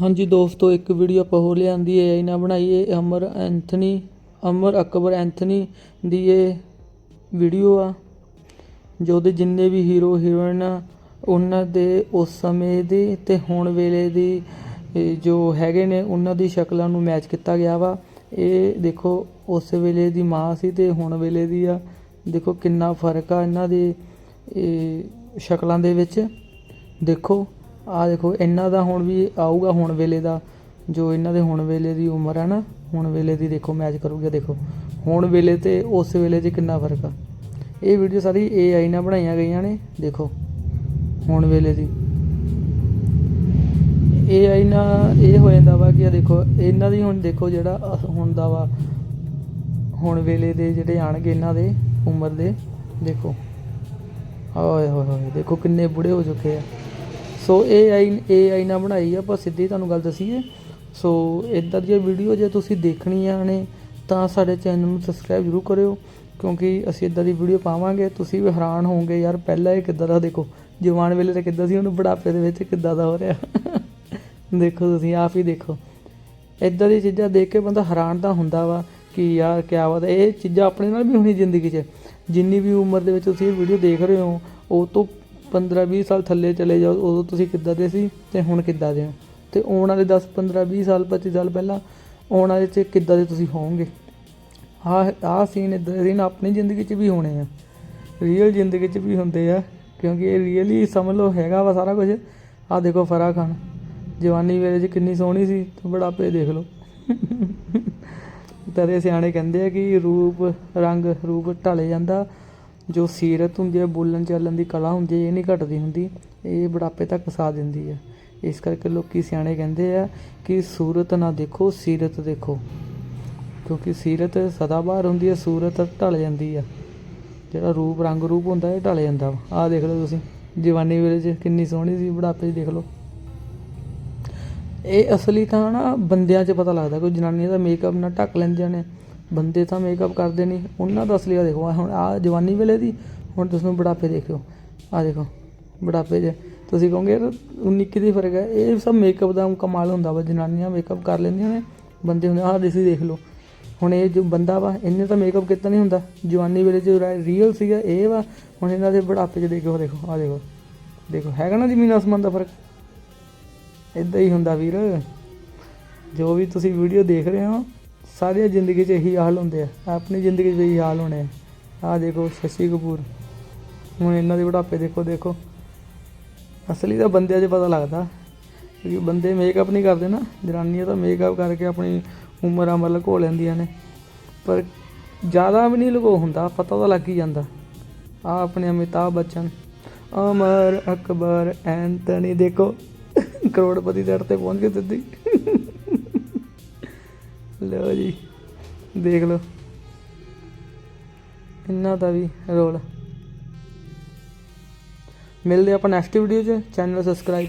ਹਾਂਜੀ ਦੋਸਤੋ, ਇੱਕ ਵੀਡੀਓ ਆਪਾਂ ਹੋਰ ਲਿਆਂਦੀ ਹੈ ਇਹਨਾਂ ਬਣਾਈ ਹੈ ਅਮਰ ਐਂਥਨੀ, ਅਮਰ ਅਕਬਰ ਐਂਥਨੀ ਦੀ ਇਹ ਵੀਡੀਓ ਆ, ਜੋ ਉਹਦੇ ਜਿੰਨੇ ਵੀ ਹੀਰੋ ਹੀਰੋਇਨ ਉਹਨਾਂ ਦੇ ਉਸ ਸਮੇਂ ਦੀ ਤੇ ਹੁਣ ਵੇਲੇ ਦੀ ਜੋ ਹੈਗੇ ਨੇ, ਉਹਨਾਂ ਦੀ ਸ਼ਕਲਾਂ ਨੂੰ ਮੈਚ ਕੀਤਾ ਗਿਆ ਵਾ। ਇਹ ਦੇਖੋ, ਉਸ ਵੇਲੇ ਦੀ ਮਾਂ ਸੀ ਤੇ ਹੁਣ ਵੇਲੇ ਦੀ ਆ। ਦੇਖੋ ਕਿੰਨਾ ਫ਼ਰਕ ਆ ਇਹਨਾਂ ਦੇ ਸ਼ਕਲਾਂ ਦੇ ਵਿੱਚ। ਦੇਖੋ ਆਹ ਦੇਖੋ, ਇਹਨਾਂ ਦਾ ਹੁਣ ਵੀ ਆਊਗਾ ਹੁਣ ਵੇਲੇ ਦਾ। ਜੋ ਇਹਨਾਂ ਦੇ ਹੁਣ ਵੇਲੇ ਦੀ ਉਮਰ ਹੈ ਨਾ, ਹੁਣ ਵੇਲੇ ਦੀ ਦੇਖੋ ਮੈਚ ਕਰੂਗਾ ਦੇਖੋ। ਹੁਣ ਵੇਲੇ ਤੇ ਉਸ ਵੇਲੇ 'ਚ ਕਿੰਨਾ ਫ਼ਰਕ ਆ। ਇਹ ਵੀਡੀਓ ਸਾਰੀ AI ਨਾਲ ਬਣਾਈਆਂ ਗਈਆਂ ਨੇ, ਦੇਖੋ। ਹੁਣ ਵੇਲੇ ਦੀ। AI ਨਾਲ ਇਹ ਹੋ ਜਾਂਦਾ ਵਾ ਕਿ ਆ ਦੇਖੋ, ਇਹਨਾਂ ਦੀ ਹੁਣ ਦੇਖੋ ਜਿਹੜਾ ਅਹ ਹੁਣ ਦਾ ਵਾ। ਹੁਣ ਵੇਲੇ ਦੇ ਜਿਹੜੇ ਆਣਗੇ ਇਹਨਾਂ ਦੇ ਉਮਰ ਦੇ, ਦੇਖੋ। ਓਏ ਹੋਏ ਹੋਏ, ਦੇਖੋ ਕਿੰਨੇ ਬੁੜੇ ਹੋ ਚੁੱਕੇ ਆ। ਸੋ ਇਹ ਆਈ AI ਨਾਲ ਬਣਾਈ ਆ ਆਪਾਂ ਸਿੱਧੀ ਤੁਹਾਨੂੰ ਗੱਲ ਦਸੀਏ। ਸੋ ਇਦਾਂ ਦੀਆਂ ਵੀਡੀਓ ਜੇ ਤੁਸੀਂ ਦੇਖਣੀਆਂ ਨੇ, ਤਾਂ ਸਾਡੇ ਚੈਨਲ ਨੂੰ ਸਬਸਕ੍ਰਾਈਬ ਜ਼ਰੂਰ ਕਰਿਓ, ਕਿਉਂਕਿ ਅਸੀਂ ਇਦਾਂ ਦੀ ਵੀਡੀਓ ਪਾਵਾਂਗੇ। ਤੁਸੀਂ ਵੀ ਹੈਰਾਨ ਹੋਵੋਗੇ, ਯਾਰ ਪਹਿਲਾਂ ਇਹ ਕਿੱਦਾਂ ਦਾ, ਦੇਖੋ, ਜਵਾਨ ਵੇਲੇ ਤਾਂ ਕਿੱਦਾਂ ਸੀ ਹੁਣ ਬੁਢਾਪੇ ਦੇ ਵਿੱਚ ਕਿੱਦਾਂ ਦਾ ਹੋ ਰਿਹਾ। ਦੇਖੋ ਤੁਸੀਂ, ਆਪ ਹੀ ਦੇਖੋ। ਇਦਾਂ ਦੀ ਚੀਜ਼ਾਂ ਦੇਖ ਕੇ ਬੰਦਾ ਹੈਰਾਨ ਤਾਂ ਹੁੰਦਾ ਵਾ ਕਿ ਯਾਰ ਕਿਆ ਬਾਤ ਇਹ ਚੀਜ਼ਾਂ ਆਪਣੇ ਨਾਲ ਵੀ ਹੋਣੀ ਜ਼ਿੰਦਗੀ 'ਚ। ਜਿੰਨੀ ਵੀ ਉਮਰ ਦੇ ਵਿੱਚ ਤੁਸੀਂ ਇਹ ਵੀਡੀਓ ਦੇਖ ਰਹੇ ਹੋ, ਉਹ ਤੋਂ 15 20 ਸਾਲ ਥੱਲੇ ਚਲੇ ਜਾਓ, ਉਦੋਂ ਤੁਸੀਂ ਕਿੱਦਾਂ ਦੇ ਸੀ ਤੇ ਹੁਣ ਕਿੱਦਾਂ ਦੇ ਹੋ? ਤੇ ਆਉਣ ਵਾਲੇ 10 15 20 ਸਾਲ 25 ਸਾਲ ਪਹਿਲਾਂ ਆਉਣ ਵਾਲੇ 'ਚ ਕਿੱਦਾਂ ਦੇ ਤੁਸੀਂ ਹੋਵੋਗੇ? ਆਹ ਆਹ ਸੀਨ ਇਦਾਂ ਦੇ ਸੀਨ ਆਪਣੀ ਜ਼ਿੰਦਗੀ 'ਚ ਵੀ ਹੋਣੇ ਆ। ਰੀਅਲ ਜ਼ਿੰਦਗੀ 'ਚ ਵੀ ਹੁੰਦੇ ਆ, ਕਿਉਂਕਿ ਇਹ ਰੀਅਲੀ ਸਮਝ ਲਓ ਹੈਗਾ ਵਾ ਸਾਰਾ ਕੁਝ। ਆਹ ਦੇਖੋ ਫਰਾ ਖਾਨ, ਜਵਾਨੀ ਵੇਲੇ 'ਚ ਕਿੰਨੀ ਸੋਹਣੀ ਸੀ, ਤੇ ਬੁਢਾਪੇ ਦੇਖ ਲਓ। ਤਦੇ ਸਿਆਣੇ ਕਹਿੰਦੇ ਆ ਕਿ ਰੂਪ ਰੰਗ ਰੂਪ ਢਲ ਜਾਂਦਾ ਜੋ ਸੀਰਤ ਹੁੰਦੀ ਹੈ, ਬੋਲਣ ਚਾਲਣ ਦੀ ਕਲਾ ਹੁੰਦੀ ਹੈ, ਇਹ ਨਹੀਂ ਘਟਦੀ ਹੁੰਦੀ, ਇਹ ਬੁਢਾਪੇ ਤੱਕ ਸਾਥ ਦਿੰਦੀ ਹੈ। ਇਸ ਕਰਕੇ ਲੋਕੀ ਸਿਆਣੇ ਕਹਿੰਦੇ ਆ ਕਿ ਸੂਰਤ ਨਾ ਦੇਖੋ, ਸੀਰਤ ਦੇਖੋ। ਕਿਉਂਕਿ ਸੀਰਤ ਸਦਾ ਬਾਹਰ ਹੁੰਦੀ ਹੈ, ਸੂਰਤ ਢਲ ਜਾਂਦੀ ਆ। ਜਿਹੜਾ ਰੂਪ, ਰੰਗ, ਰੂਪ ਹੁੰਦਾ, ਇਹ ਢਲ ਜਾਂਦਾ ਵਾ। ਆਹ ਦੇਖ ਲਓ ਤੁਸੀਂ, ਜਵਾਨੀ ਵੇਲੇ 'ਚ ਕਿੰਨੀ ਸੋਹਣੀ ਸੀ ਬੁਢਾਪੇ 'ਚ, ਦੇਖ ਲਓ। ਇਹ ਅਸਲੀ ਤਾਂ ਨਾ ਬੰਦਿਆਂ 'ਚ ਪਤਾ ਲੱਗਦਾ, ਕੋਈ ਜਨਾਨੀਆਂ ਦਾ ਮੇਕਅਪ ਨਾ ਢੱਕ ਲੈਂਦੀਆਂ ਨੇ। ਬੰਦੇ ਤਾਂ ਮੇਕਅਪ ਕਰਦੇ ਨਹੀਂ। ਉਹਨਾਂ ਦਾ ਅਸਲੀ ਦੇਖੋ। ਆਹ ਹੁਣ ਆ ਜਵਾਨੀ ਵੇਲੇ ਦੀ, ਹੁਣ ਤੁਸੀਂ ਬੁਢਾਪੇ ਦੇਖਿਓ। ਆ ਦੇਖੋ, ਬੁਢਾਪੇ 'ਚ ਤੁਸੀਂ ਕਹੋਗੇ, ਯਾਰ ਉਨੀ ਕੀ ਦੀ ਫ਼ਰਕ ਹੈ। ਇਹ ਸਭ ਮੇਕਅਪ ਦਾ ਕਮਾਲ ਹੁੰਦਾ ਵਾ। ਜਨਾਨੀਆਂ ਮੇਕਅਪ ਕਰ ਲੈਂਦੀਆਂ ਨੇ। ਬੰਦੇ ਹੁੰਦੇ, ਆਹ ਤੁਸੀਂ ਦੇਖ ਲਓ। ਹੁਣ ਇਹ ਜੋ ਬੰਦਾ ਵਾ, ਇਹਨੇ ਤਾਂ ਮੇਕਅਪ ਕੀਤਾ ਨਹੀਂ ਹੁੰਦਾ। ਜਵਾਨੀ ਵੇਲੇ ਜੋ ਰੀਅਲ ਸੀਗਾ, ਇਹ ਵਾ। ਹੁਣ ਇਹਨਾਂ ਦੇ ਬੁਢਾਪੇ 'ਚ ਦੇਖੋ ਦੇਖੋ ਆ ਦੇਖੋ। ਦੇਖੋ, ਹੈਗਾ ਨਾ ਜ਼ਮੀਨ ਆਸਮਾਨ ਦਾ ਫ਼ਰਕ? ਇਦਾਂ ਹੀ ਹੁੰਦਾ ਵੀਰ। ਜੋ ਵੀ ਤੁਸੀਂ ਵੀਡੀਓ ਦੇਖ ਰਹੇ ਹੋ ਸਾਰੀਆਂ ਜ਼ਿੰਦਗੀ 'ਚ ਇਹੀ ਹਾਲ ਹੁੰਦੇ ਆ। ਆਪਣੀ ਜ਼ਿੰਦਗੀ 'ਚ ਵੀ ਇਹੀ ਹਾਲ ਹੋਣੇ ਆ। ਆਹ ਦੇਖੋ ਸ਼ਸ਼ੀ ਕਪੂਰ। ਹੁਣ ਇਹਨਾਂ ਦੇ ਬੁਢਾਪੇ ਦੇਖੋ ਦੇਖੋ। ਅਸਲੀ ਤਾਂ ਬੰਦਿਆਂ 'ਚ ਪਤਾ ਲੱਗਦਾ। ਕਿਉਂਕਿ ਬੰਦੇ ਮੇਕਅਪ ਨਹੀਂ ਕਰਦੇ ਨਾ। ਜਨਾਨੀਆਂ ਤਾਂ ਮੇਕਅਪ ਕਰਕੇ ਆਪਣੀ ਉਮਰਾਂ ਅਮਰ ਘੋ ਲੈਂਦੀਆਂ ਨੇ। ਪਰ ਜ਼ਿਆਦਾ ਵੀ ਨਹੀਂ ਲੁਕੋ ਹੁੰਦਾ, ਪਤਾ ਤਾਂ ਲੱਗ ਹੀ ਜਾਂਦਾ। ਆ ਆਪਣੇ ਅਮਿਤਾਭ ਬੱਚਨ। ਅਮਰ ਅਕਬਰ ਐਂਟਨੀ ਦੇਖੋ। ਕਰੋੜਪਤੀ ਦੇ ਤੇ ਪਹੁੰਚ ਗਏ ਸਿੱਧੀ। ਲਓ ਜੀ, ਦੇਖ ਲਓ। ਇਹਨਾਂ ਦਾ ਵੀ ਰੋਲ। ਮਿਲਦੇ ਆਪਾਂ ਨੈਕਸਟ ਵੀਡੀਓ 'ਚ। Channel subscribe